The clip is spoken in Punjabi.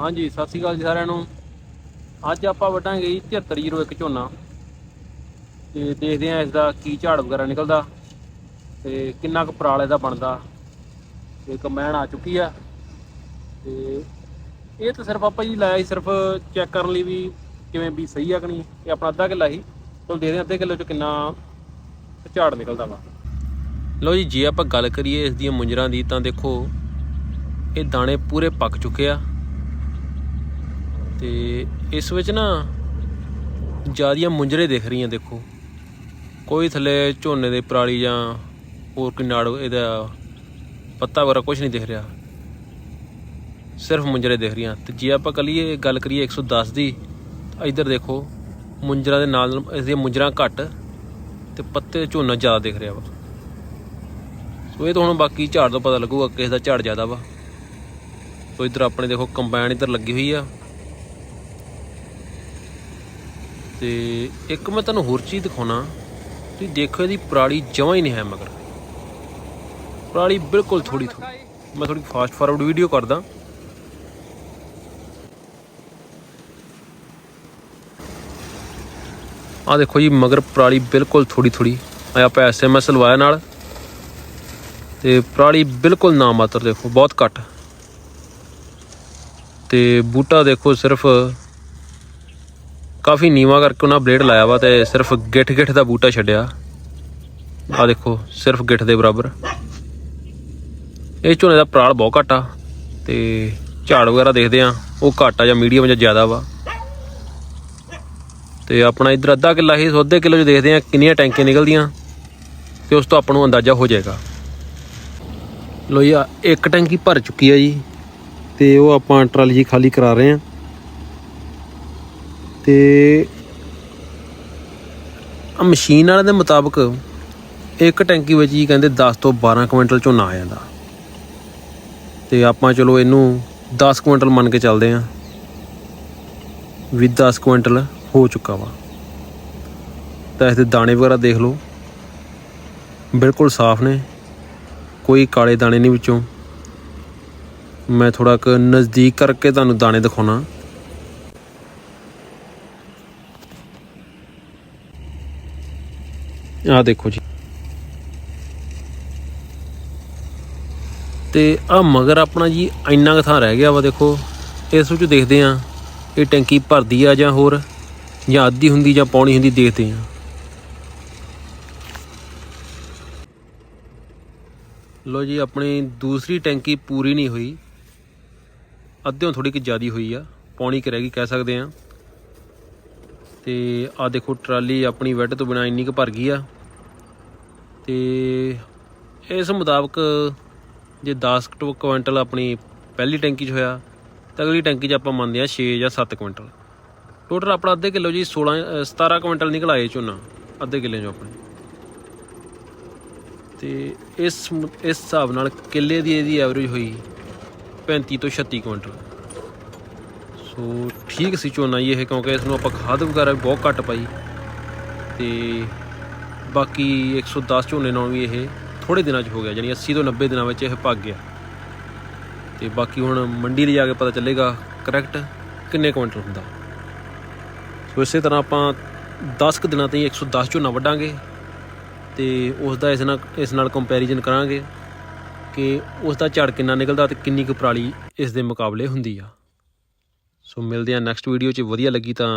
ਹਾਂਜੀ, ਸਤਿ ਸ਼੍ਰੀ ਅਕਾਲ ਜੀ ਸਾਰਿਆਂ ਨੂੰ। ਅੱਜ ਆਪਾਂ ਵਟਾਂਗੇ ਜੀ 7301 ਝੋਨਾ। ਤੇ ਦੇਖਦੇ ਆਂ ਇਸ ਦਾ ਕੀ ਝਾੜ ਵਗੈਰਾ ਨਿਕਲਦਾ ਤੇ ਕਿੰਨਾ ਕੁ ਪਰਾਲ ਇਹਦਾ ਬਣਦਾ। ਤੇ ਕੰਬਾਈਨ ਆ ਚੁੱਕੀ ਆ। ਤੇ ਇਹ ਤਾਂ ਸਿਰਫ ਆਪਾਂ ਜੀ ਲਾਇਆ ਸੀ ਸਿਰਫ ਚੈੱਕ ਕਰਨ ਲਈ ਵੀ ਕਿਵੇਂ ਵੀ ਸਹੀ ਆ ਕਿ ਨਹੀਂ। ਇਹ ਆਪਣਾ ਅੱਧਾ ਕਿੱਲਾ ਸੀ। ਚਲੋ ਦੇਖਦੇ ਆਂ ਅੱਧੇ ਕਿੱਲੇ ਚ ਕਿੰਨਾ ਝਾੜ ਨਿਕਲਦਾ ਵਾ। ਲਓ ਜੀ, ਜੇ ਆਪਾਂ ਗੱਲ ਕਰੀਏ ਇਸ ਦੀਆਂ ਮੁੰਜਰਾਂ ਦੀ ਤਾਂ ਦੇਖੋ, ਇਹ ਦਾਣੇ ਪੂਰੇ ਪੱਕ ਚੁੱਕੇ ਆ। ਤੇ ਇਸ ਵਿੱਚ ਨਾ ਜਿਆਦੀਆਂ ਮੁੰਜਰੇ ਦਿਖ ਰਹੀਆਂ ਦੇਖੋ। ਕੋਈ ਥੱਲੇ ਝੋਨੇ ਦੇ ਪਰਾਲੀ ਜਾਂ ਹੋਰ ਕੋਈ ਨਾੜ ਇਹਦਾ ਪੱਤਾ ਵਗੈਰਾ ਕੁਝ ਨਹੀਂ ਦਿਖ ਰਿਹਾ। ਸਿਰਫ ਮੁੰਜਰੇ ਦਿਖ ਰਹੀਆਂ। ਤੇ ਜੇ ਆਪਾਂ ਕਰੀਏ ਗੱਲ ਕਰੀਏ 110 ਦੀ, ਤਾਂ ਇੱਧਰ ਦੇਖੋ, ਮੁੰਜਰਾਂ ਦੇ ਨਾਲ ਨਾਲ ਇਸ ਦੀਆਂ ਮੁੰਜਰਾਂ ਘੱਟ ਤੇ ਪੱਤੇ ਝੋਨਾ ਜ਼ਿਆਦਾ ਦਿਖ ਰਿਹਾ ਵਾ। ਸੋ ਇਹ ਤਾਂ ਹੁਣ ਬਾਕੀ ਝਾੜ ਤੋਂ ਪਤਾ ਲੱਗੂਗਾ ਕਿਸ ਦਾ ਝਾੜ ਜ਼ਿਆਦਾ ਵਾ। ਸੋ ਇੱਧਰ ਆਪਣੇ ਦੇਖੋ ਕੰਬਾਈਨ ਇੱਧਰ ਲੱਗੀ ਹੋਈ ਆ। ਤੇ ਇੱਕ ਮੈਂ ਤੁਹਾਨੂੰ ਹੋਰ ਚੀਜ਼ ਦਿਖਾਉਣਾ। ਤੁਸੀਂ ਦੇਖੋ ਇਹਦੀ ਪਰਾਲੀ ਜਮਾਂ ਹੀ ਨਹੀਂ ਹੈ ਮਗਰ। ਪਰਾਲੀ ਬਿਲਕੁਲ ਥੋੜੀ ਥੋੜੀ ਮੈਂ ਥੋੜੀ ਫਾਸਟ ਫਾਰਵਰਡ ਵੀਡੀਓ ਕਰਦਾ। ਆ ਦੇਖੋ ਜੀ, ਮਗਰ ਪਰਾਲੀ ਬਿਲਕੁਲ ਥੋੜੀ ਥੋੜੀ ਆ ਆਪਾਂ ਐਸਐਮਐਸ ਲਵਾਇਆ ਨਾਲ। ਤੇ ਪਰਾਲੀ ਬਿਲਕੁਲ ਨਾ ਮਾਤਰ ਦੇਖੋ, ਬਹੁਤ ਘੱਟ। ਤੇ ਬੂਟਾ ਦੇਖੋ ਸਿਰਫ ਕਾਫੀ ਨੀਵਾ ਕਰਕੇ ਉਹਨਾਂ ਬਲੇਡ ਲਾਇਆ ਵਾ ਤੇ ਸਿਰਫ ਗਿੱਠ ਗਿੱਠ ਦਾ ਬੂਟਾ ਛੱਡਿਆ। ਆ ਦੇਖੋ, ਸਿਰਫ ਗਿੱਠ ਦੇ ਬਰਾਬਰ। ਇਹ ਝੋਨੇ ਦਾ ਪਰਾਲ ਬਹੁਤ ਘੱਟ ਆ ਤੇ ਝਾੜ ਵਗੈਰਾ ਦੇਖਦੇ ਆ, ਉਹ ਘੱਟ ਆ ਜਾਂ ਮੀਡੀਅਮ ਜਾਂ ਜ਼ਿਆਦਾ ਵਾ। ਤੇ ਆਪਣਾ ਇਧਰ ਅੱਧਾ ਕਿੱਲਾ ਹੀ ਸੋ ਅੱਧੇ ਕਿਲੋ ਚ ਦੇਖਦੇ ਆ ਕਿੰਨੀਆਂ ਟੈਂਕੀਆਂ ਨਿਕਲਦੀਆਂ ਤੇ ਉਸ ਤੋਂ ਆਪਾਂ ਨੂੰ ਅੰਦਾਜ਼ਾ ਹੋ ਜਾਏਗਾ। ਲੋ ਜੀ ਇੱਕ ਟੈਂਕੀ ਭਰ ਚੁੱਕੀ ਆ ਜੀ ਤੇ ਉਹ ਆਪਾਂ ਟਰਾਲੀ ਜੀ ਖਾਲੀ ਕਰਾ ਰਹੇ ਆ। ਤੇ ਮਸ਼ੀਨ ਵਾਲਿਆਂ ਦੇ ਮੁਤਾਬਕ ਇੱਕ ਟੈਂਕੀ ਵਿੱਚ ਜੀ ਕਹਿੰਦੇ 10 ਤੋਂ 12 ਕੁਇੰਟਲ ਝੋਨਾ ਆ ਜਾਂਦਾ। ਤੇ ਆਪਾਂ ਚਲੋ ਇਹਨੂੰ 10 ਕੁਇੰਟਲ ਮੰਨ ਕੇ ਚੱਲਦੇ ਆ ਵੀ 10 ਕੁਇੰਟਲ ਹੋ ਚੁੱਕਾ ਵਾ। ਤਾਂ ਇਸ ਦੇ ਦਾਣੇ ਵਗੈਰਾ ਦੇਖ ਲਓ। ਬਿਲਕੁਲ ਸਾਫ਼ ਨੇ। ਕੋਈ ਕਾਲੇ ਦਾਣੇ ਨਹੀਂ ਵਿੱਚੋਂ। ਮੈਂ ਥੋੜਾ ਕੁ ਨਜ਼ਦੀਕ ਕਰਕੇ ਤੁਹਾਨੂੰ ਦਾਣੇ ਦਿਖਾਉਣਾ। ਆਹ ਦੇਖੋ ਜੀ। ਤੇ ਆ ਮਗਰ ਆਪਣਾ ਜੀ ਇੰਨਾ ਕੁ ਥਾਂ ਰਹਿ ਗਿਆ ਵਾ ਦੇਖੋ। ਇਸ ਵਿੱਚ ਦੇਖਦੇ ਆ ਇਹ ਟੈਂਕੀ ਭਰਦੀ ਆ ਜਾਂ ਹੋਰ, ਜਾਂ ਅੱਧੀ ਹੁੰਦੀ ਜਾਂ ਪੌਣੀ ਹੁੰਦੀ ਦੇਖਦੇ ਆ ਲੋ ਜੀ, ਆਪਣੀ ਦੂਸਰੀ ਟੈਂਕੀ ਪੂਰੀ ਨਹੀਂ ਹੋਈ। ਅੱਧਿਓਂ ਥੋੜੀ ਕਿ ਜ਼ਿਆਦੀ ਹੋਈ ਆ, ਪੌਣੀ ਕਿ ਰਹਿ ਗਈ ਕਹਿ ਸਕਦੇ ਆ ਤੇ ਆ ਦੇਖੋ, ਟਰਾਲੀ ਆਪਣੀ ਵੈਟ ਤੋਂ ਬਿਨਾ ਇੰਨੀ ਕੁ ਭਰ ਗਈ ਆ। ਤੇ ਇਸ ਮੁਤਾਬਕ ਜੇ 10 ਕੁ ਕੁਇੰਟਲ ਆਪਣੀ ਪਹਿਲੀ ਟੈਂਕੀ 'ਚ ਹੋਇਆ ਤਾਂ ਅਗਲੀ ਟੈਂਕੀ 'ਚ ਆਪਾਂ ਮੰਨਦੇ ਆ 6 ਜਾਂ 7 ਕੁਇੰਟਲ। ਟੋਟਲ ਆਪਣਾ ਅੱਧੇ ਕਿਲੋ ਜੀ 16 ਅ, 17 ਕੁਇੰਟਲ ਨਿਕਲ ਆਏ ਝੋਨਾ ਅੱਧੇ ਕਿੱਲੇ 'ਚੋਂ ਆਪਣੇ। ਤੇ ਇਸ ਮ- ਇਸ ਹਿਸਾਬ ਨਾਲ ਕਿੱਲੇ ਦੀ ਇਹਦੀ ਐਵਰੇਜ ਹੋਈ 35 ਤੋਂ 36 ਕੁਇੰਟਲ। ਸੋ ਠੀਕ ਸੀ ਝੋਨਾ ਜੀ ਇਹ ਕਿਉਂਕਿ ਇਸ ਨੂੰ ਆਪਾਂ ਖਾਦ ਵਗੈਰਾ ਵੀ ਬਹੁਤ ਘੱਟ ਪਾਈ। ਤੇ ਬਾਕੀ 110 ਝੋਨੇ ਨਾਲ ਵੀ ਇਹ ਥੋੜੇ ਦਿਨਾਂ 'ਚ ਹੋ ਗਿਆ ਯਾਨੀ 80 ਤੋਂ 90 ਦਿਨਾਂ ਵਿੱਚ ਇਹ ਪੱਕ ਗਿਆ। ਤੇ ਬਾਕੀ ਹੁਣ ਮੰਡੀ ਲਈ ਜਾ ਕੇ ਪਤਾ ਚੱਲੇਗਾ ਕਰੈਕਟ ਕਿੰਨੇ ਕੁਇੰਟਲ ਹੁੰਦਾ। ਸੋ ਇਸੇ ਤਰ੍ਹਾਂ ਆਪਾਂ 10 ਕੁ ਦਿਨਾਂ ਤਾਈਂ 110 ਝੋਨਾ ਵੱਢਾਂਗੇ ਤੇ ਉਸ ਦਾ ਇਸ ਨਾਲ ਇਸ ਨਾਲ ਕੰਪੈਰੀਜ਼ਨ ਕਰਾਂਗੇ ਕਿ ਉਸ ਦਾ ਝਾੜ ਕਿੰਨਾ ਨਿਕਲਦਾ ਤੇ ਕਿੰਨੀ ਕੁ ਪਰਾਲੀ ਇਸ ਦੇ ਮੁਕਾਬਲੇ ਹੁੰਦੀ ਆ। ਸੋ ਮਿਲਦੇ ਆ ਨੈਕਸਟ ਵੀਡੀਓ 'ਚ, ਵਧੀਆ ਲੱਗੀ ਤਾਂ